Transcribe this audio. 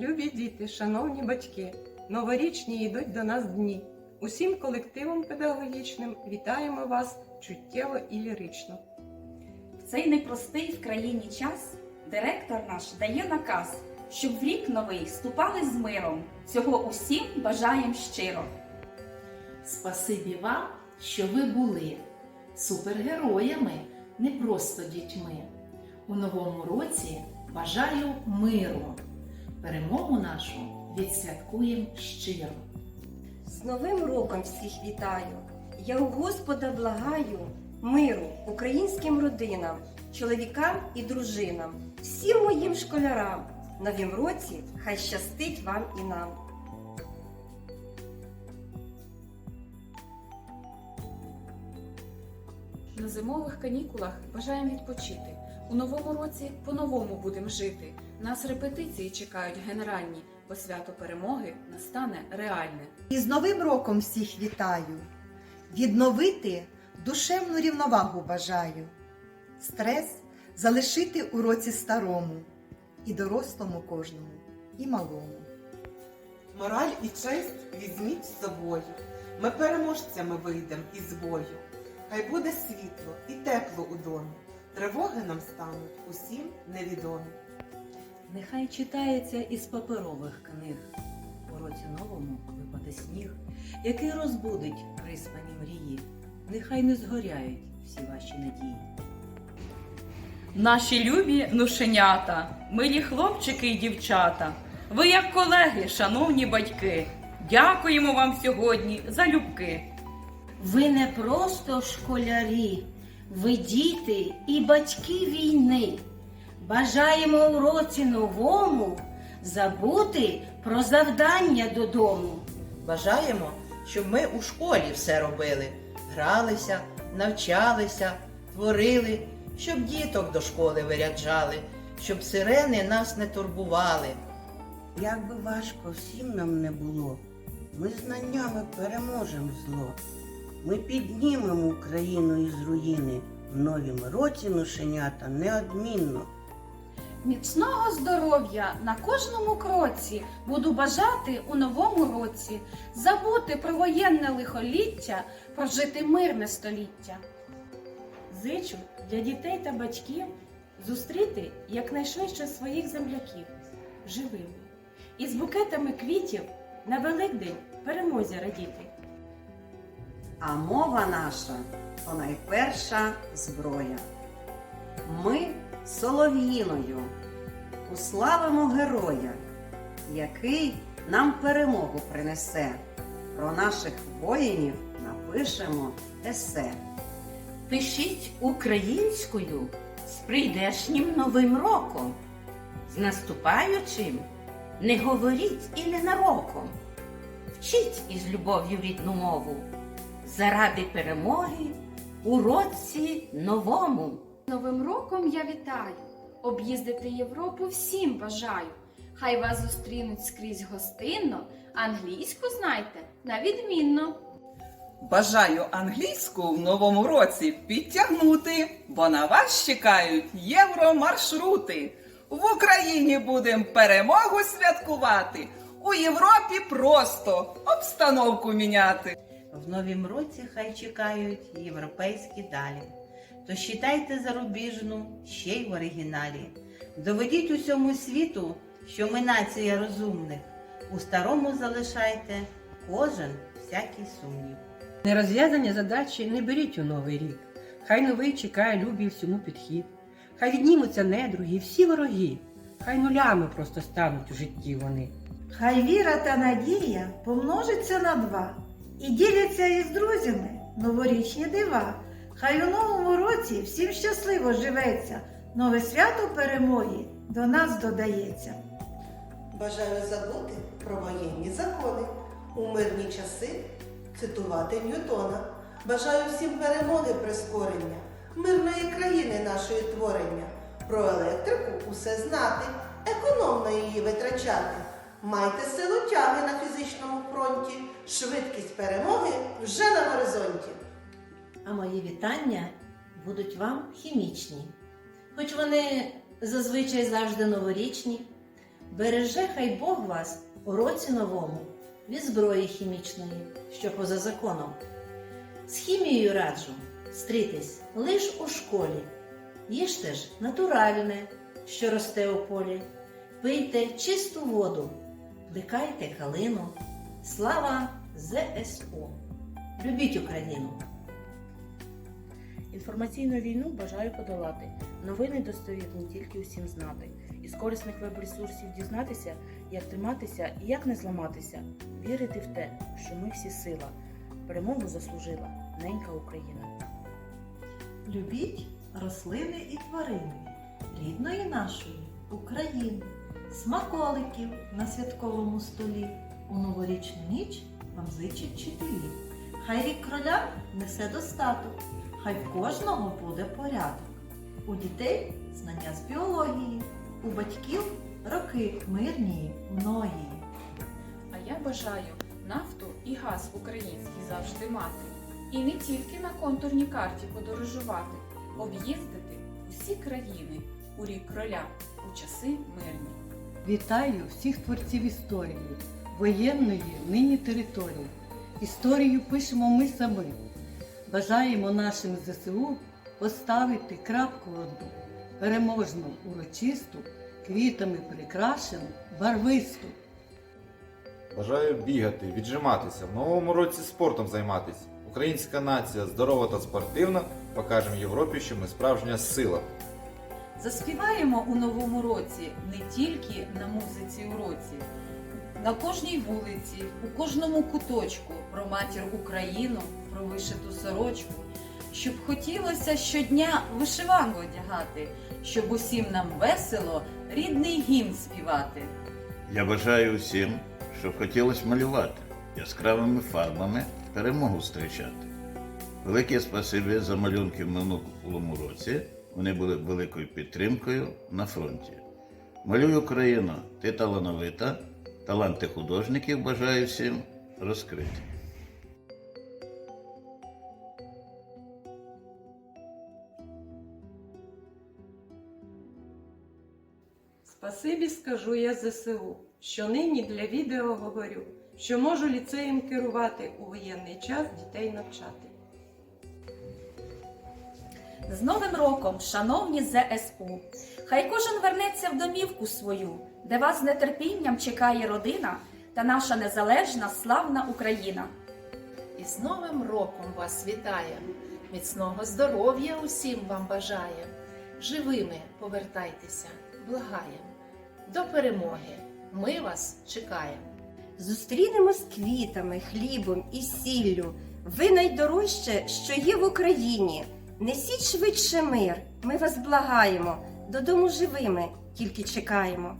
Любі діти, шановні батьки, новорічні йдуть до нас дні. Усім колективом педагогічним вітаємо вас чуттєво і лірично. В цей непростий в країні час директор наш дає наказ, щоб в рік новий вступали з миром. Цього усім бажаєм щиро. Спасибі вам, що ви були супергероями, не просто дітьми. У новому році бажаю миру. Перемогу нашу відсвяткуємо щиро. З Новим роком всіх вітаю! Я у Господа благаю миру українським родинам, чоловікам і дружинам, всім моїм школярам. Новім році хай щастить вам і нам. На зимових канікулах бажаємо відпочити. У новому році по-новому будемо жити. Нас репетиції чекають генеральні, бо свято перемоги настане реальне. І з Новим роком всіх вітаю. Відновити душевну рівновагу бажаю. Стрес залишити у році старому, і дорослому кожному, і малому. Мораль і честь візьміть з собою. Ми переможцями вийдемо із бою. Хай буде світло і тепло у домі. Тривоги нам стануть усім невідомі. Нехай читається із паперових книг. У році новому випаде сніг, який розбудить приспані мрії. Нехай не згоряють всі ваші надії. Наші любі нушенята, милі хлопчики і дівчата. Ви як колеги, шановні батьки. Дякуємо вам сьогодні за любки. Ви не просто школярі, ви діти і батьки війни. Бажаємо у році новому забути про завдання додому. Бажаємо, щоб ми у школі все робили, гралися, навчалися, творили, щоб діток до школи виряджали, щоб сирени нас не турбували. Як би важко всім нам не було, ми знаннями переможемо зло. Ми піднімемо Україну із руїни. В новім році ношенята неодмінно. Міцного здоров'я на кожному кроці буду бажати у новому році, забути про воєнне лихоліття, прожити мирне століття. Зичу для дітей та батьків зустріти якнайшвидше своїх земляків живими і з букетами квітів на Великдень перемозі радіти. А мова наша то найперша зброя. Ми солов'їною уславимо героя, який нам перемогу принесе. Про наших воїнів напишемо есе. Пишіть українською з прийдешнім новим роком. З наступаючим не говоріть і ненароком. Вчіть із любов'ю рідну мову. Заради перемоги у році новому. Новим роком я вітаю! Об'їздити Європу всім бажаю. Хай вас зустрінуть скрізь гостинно, англійську знайте на відмінно. Бажаю англійську в новому році підтягнути, бо на вас чекають євромаршрути. В Україні будемо перемогу святкувати. У Європі просто обстановку міняти. В новім році хай чекають європейські далі. То считайте зарубіжну ще й в оригіналі. Доведіть усьому світу, що ми нація розумних. У старому залишайте кожен всякий сумнів. Нерозв'язані задачі не беріть у новий рік. Хай новий чекає любі всьому підхід. Хай віднімуться недруги, всі вороги. Хай нулями просто стануть у житті вони. Хай віра та надія помножиться на два і діляться із друзями новорічні дива. Хай у новому році всім щасливо живеться, нове свято перемоги до нас додається. Бажаю забути про воєнні закони. У мирні часи цитувати Ньютона. Бажаю всім перемоги прискорення, мирної країни нашої творення. Про електрику усе знати, економно її витрачати. Майте силу тяги на фізичному фронті, швидкість перемоги вже на горизонті. А мої вітання будуть вам хімічні. Хоч вони зазвичай завжди новорічні, Береже хай Бог вас у році новому від зброї хімічної, що поза законом. З хімією раджу стрітись лиш у школі. Їжте ж натуральне, що росте у полі. Пийте чисту воду, плекайте калину. Слава ЗСУ! Любіть Україну! Інформаційну війну бажаю подолати. Новини достовірні тільки усім знати. Із корисних веб-ресурсів дізнатися, як триматися і як не зламатися. Вірити в те, що ми всі сила. Перемогу заслужила ненька Україна. Любіть рослини і тварини рідної нашої України, смаколиків на святковому столі. У новорічну ніч вам зичать вчителі. Хай рік кроля несе достаток, хай в кожного буде порядок. У дітей знання з біології, у батьків роки мирні многії. А я бажаю нафту і газ український завжди мати. І не тільки на контурній карті подорожувати, об'їздити усі країни у рік кроля у часи мирні. Вітаю всіх творців історії, воєнної нині території. Історію пишемо ми самі. Бажаємо нашим ЗСУ поставити крапку одну, переможну, урочисту, квітами прикрашену, барвисту. Бажаю бігати, віджиматися, в новому році спортом займатися. Українська нація здорова та спортивна. Покажемо Європі, що ми справжня сила. Заспіваємо у новому році не тільки на музиці у році, на кожній вулиці, у кожному куточку про матір Україну, про вишиту сорочку, щоб хотілося щодня вишиванку одягати, щоб усім нам весело рідний гімн співати. Я бажаю усім, щоб хотілося малювати, яскравими фарбами перемогу зустрічати. Велике спасибі за малюнки в минулому році. Вони були великою підтримкою на фронті. Малюй Україну, ти талановита, таланти художників бажаю всім розкрити. Спасибі скажу я ЗСУ, що нині для відео говорю, що можу ліцеєм керувати у воєнний час дітей навчати. З Новим роком, шановні ЗСУ! Хай кожен вернеться в домівку свою, де вас з нетерпінням чекає родина та наша незалежна славна Україна. І з Новим роком вас вітає, міцного здоров'я усім вам бажає. Живими повертайтеся, благаєм. До перемоги ми вас чекаємо. Зустрінемо з квітами, хлібом і сіллю. Ви найдорожче, що є в Україні. Несіть швидше мир, ми вас благаємо, додому живими тільки чекаємо.